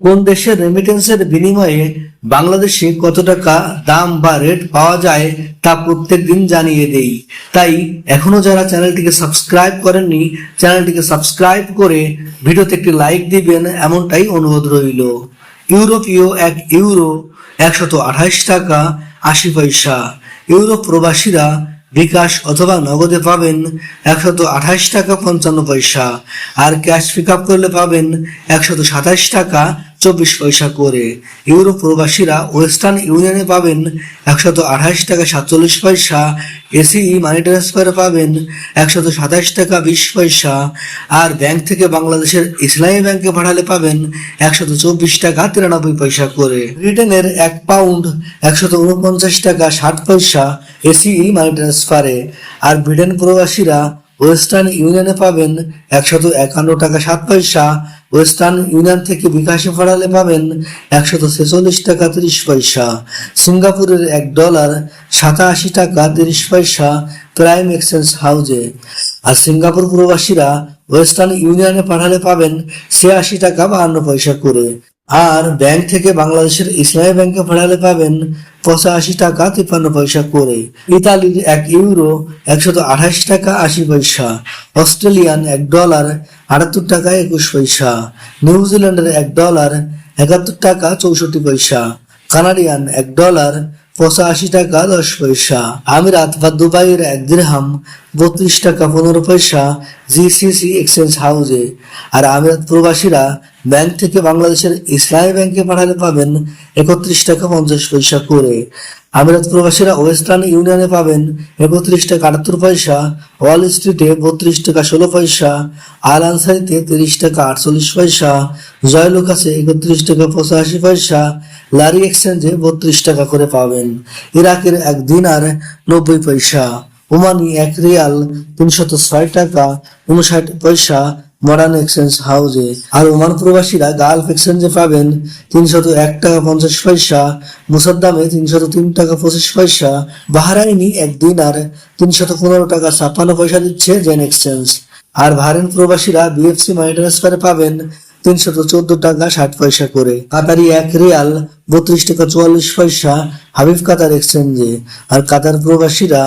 কোন দেশের রেমিটেন্সের বিনিময়ে বাংলাদেশে কত টাকা দাম বা রেট পাওয়া যায় তা প্রত্যেক দিন জানিয়ে দেই। তাই এখনও যারা চ্যানেলটিকে সাবস্ক্রাইব করেননি, চ্যানেলটিকে সাবস্ক্রাইব করে ভিডিওতে একটি লাইক দিবেন এমনটাই অনুরোধ রইল। ইউরোপীয় এক ইউরো একশত আঠাইশ টাকা আশি পয়সা। ইউরোপ প্রবাসীরা বিকাশ অথবা নগদে পাবেন একশত আঠাশ টাকা পঞ্চান্ন পয়সা। আর ক্যাশ পিক আপ করলে পাবেন একশত সাতাশ টাকা চব্বিশ পয়সা করে। ইউরো প্রবাসীরা ওয়েস্টার্ন ইউনিয়নে পাবেন একশত আঠাইশ টাকা সাতচল্লিশ পয়সা এসিই মানি ট্রান্সফারে পাবেন একশত সাতাইশ টাকা বিশ পয়সা, আর ব্যাংক থেকে বাংলাদেশের ইসলামী ব্যাংকে পাঠালে পাবেন একশত চব্বিশ টাকা তিরানব্বই পয়সা করে। ব্রিটেনের এক পাউন্ড একশত উনপঞ্চাশ টাকা ষাট পয়সা এসিই মানি ট্রান্সফারে। আর ব্রিটেন প্রবাসীরা ওয়েস্টার্ন ইউনিয়নে পাবেন একশত একান্ন টাকা সাত পয়সা ওয়েস্টার্ন ইউনিয়ন থেকে বিকাশে পাঠালে পাবেন একশত ছেচল্লিশ টাকা তিরিশ পয়সা। সিঙ্গাপুরের এক ডলার সাতাশি টাকা তিরিশ পয়সা প্রাইম এক্সচেঞ্জ হাউজে। আর সিঙ্গাপুর প্রবাসীরা ওয়েস্টার্ন ইউনিয়নে পাঠালে পাবেন ছিয়াশি টাকা বাহান্ন পয়সা করে। আর ব্যাংক থেকে বাংলাদেশের ইসলামী ব্যাংকে ফেরালে পাবেন পঁচাশি টাকা তিপ্পান্ন পয়সা করে। ইতালির এক ইউরো একশত আঠাশ টাকা আশি পয়সা, অস্ট্রেলিয়ান এক ডলার আটাত্তর টাকা একুশ পয়সা নিউজিল্যান্ডের এক ডলার একাত্তর টাকা চৌষট্টি পয়সা, কানাডিয়ান এক ডলার পঁচাশি টাকা দশ পয়সা। আমিরাত বা দুবাইয়ের এক দিরহাম বত্রিশ টাকা পনেরো পয়সা জিসিসি এক্সচেঞ্জ হাউজে আর আমিরাত প্রবাসীরা ব্যাংক থেকে বাংলাদেশের ইসলামী ব্যাংকে পাঠালে পাবেন একত্রিশ টাকা পঞ্চাশ পয়সা করে। আমিরাত প্রবাসীরা ওয়েস্টার্ন ইউনিয়নে পাবেন একত্রিশ টাকা আটাত্তর পয়সা, ওয়াল স্ট্রিটে বত্রিশ টাকা ষোলো পয়সা আল আনসারিতে তিরিশ টাকা আটচল্লিশ পয়সা, জয়লুকাসে একত্রিশ টাকা পঁচাশি পয়সা লারি এক্সচেঞ্জে বত্রিশ টাকা করে পাবেন। ইরাকের এক দিনার নব্বই পয়সা, ওমানি এক রিয়াল তিনশত ছয় টাকা, উনষাট পয়সা মডার্ন এক্সচেঞ্জ হাউজে আর ওমান প্রবাসীরা গালফ এক্সচেঞ্জে পাবেন তিনশত এক টাকা পঞ্চাশ পয়সা, মুসাদ্দামে তিনশত তিন টাকা পঁচিশ পয়সা, বাহারাইনি এক দিনার তিনশত পনেরো টাকা ছাপ্পান্ন পয়সা দিচ্ছে জেন এক্সচেঞ্জ আর ভারেন প্রবাসীরা বিএফসি মানি ট্রান্সফারে পাবেন তিনশত চোদ্দ টাকা ষাট পয়সা করে। কাতারি এক রিয়াল, বত্রিশ টাকা চুয়াল্লিশ পয়সা হাবিব কাতার এক্সচেঞ্জে। আর কাতার প্রবাসীরা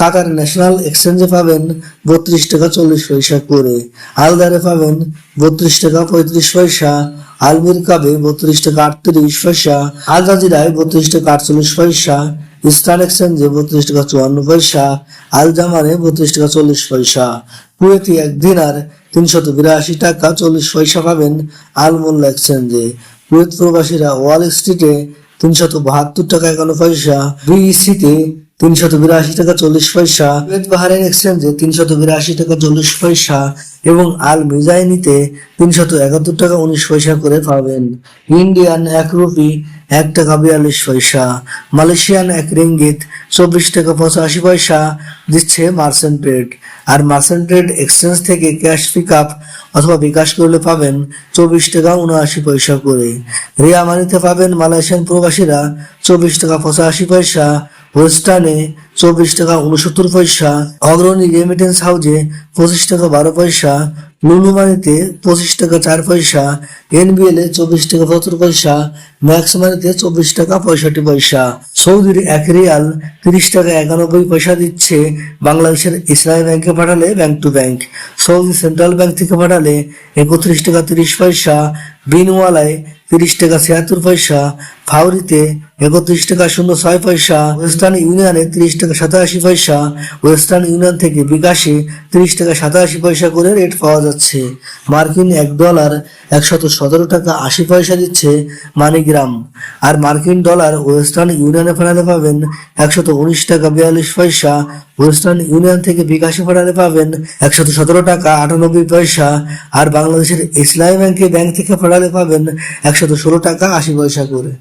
কাতার ন্যাশনাল এক্সচেঞ্জে পাবেন বত্রিশ টাকা চল্লিশ পয়সা করে। আলদারে পাবেন বত্রিশ টাকা পঁয়ত্রিশ পয়সা, আলমির কাবে বত্রিশ টাকা আটত্রিশ পয়সা, আল জাজিরায় বত্রিশ টাকা আটচল্লিশ পয়সা, ইস্টার্ন এক্সচেঞ্জে বত্রিশ টাকা চুয়ান্ন পয়সা, আল জামানে বত্রিশ টাকা চল্লিশ পয়সা। কুয়েতি এক দিনার তিনশত বিরাশি টাকা চল্লিশ পয়সা পাবেন আলমোল্লা এক্সচেঞ্জে। কুয়েত প্রবাসীরা ওয়াল স্ট্রিটে তিনশত বাহাত্তর টাকা একান্ন পয়সা বিইসিতে তিনশত বিরাশি টাকা চল্লিশ পয়সা কুয়েত বাহারাইন এক্সচেঞ্জে তিনশত বিরাশি টাকা চল্লিশ পয়সা এবং আল মিজাইনিতে তিনশত একাত্তর টাকা উনিশ পয়সা করে পাবেন। ইন্ডিয়ান এক রুপি, এক টাকা বিয়াল্লিশ পয়সা। মালয়েশিয়ান এক রিঙ্গিত, চব্বিশ টাকা পঁচাশি পয়সা দিচ্ছে মার্সেন্ট ট্রেড। আর মার্সেন্ট ট্রেড এক্সচেঞ্জ থেকে ক্যাশ পিক আপ অথবা বিকাশ করলে পাবেন চব্বিশ টাকা উনআশি পয়সা করে। রিয়া মানিতে পাবেন মালয়েশিয়ান প্রবাসীরা চব্বিশ টাকা পঁচাশি পয়সা ওয়েস্টার্নে চব্বিশ টাকা উনসত্তর পয়সা, অগ্রণী রেমিটেন্স হাউজে পঁচিশ টাকা বারো পয়সা, লুলুমানিতে পঁচিশ টাকা চার পয়সা এনবিএল এ চব্বিশ টাকা সত্তর পয়সা ম্যাক্স মানিতে চব্বিশ টাকা পঁয়ষট্টি পয়সা। সৌদির এক রিয়াল তিরিশ টাকা একানব্বই পয়সা দিচ্ছে বাংলাদেশের ইসলামী ব্যাংকে পাঠালে bank to bank Saudi central bank থেকে পাঠালে একত্রিশ টাকা তিরিশ পয়সা বিনওয়ালায় তিরিশ টাকা ছিয়াত্তর পয়সা, ফাউরিতে একত্রিশ টাকা শূন্য ছয় পয়সা, ওয়েস্টার্ন ইউনিয়নে তিরিশ টাকা সাতাশি পয়সা, ওয়েস্টার্ন ইউনিয়ন থেকে বিকাশে তিরিশ টাকা সাতাশি পয়সা করে রেট পাওয়া যাচ্ছে। মার্কিন এক ডলার একশত সতেরো টাকা আশি পয়সা দিচ্ছে মানিগ্রাম। আর মার্কিন ডলার ওয়েস্টার্ন ইউনিয়নে ফেরালে পাবেন একশত উনিশ টাকা বিয়াল্লিশ পয়সা ওয়েস্টার্ন ইউনিয়ন থেকে বিকাশ ফেডারে পাবেন একশত সতেরো টাকা আটানব্বই পয়সা। আর বাংলাদেশের ইসলামী ব্যাংকে ব্যাংক থেকে ফেডারে পাবেন একশত ষোলো টাকা আশি পয়সা করে।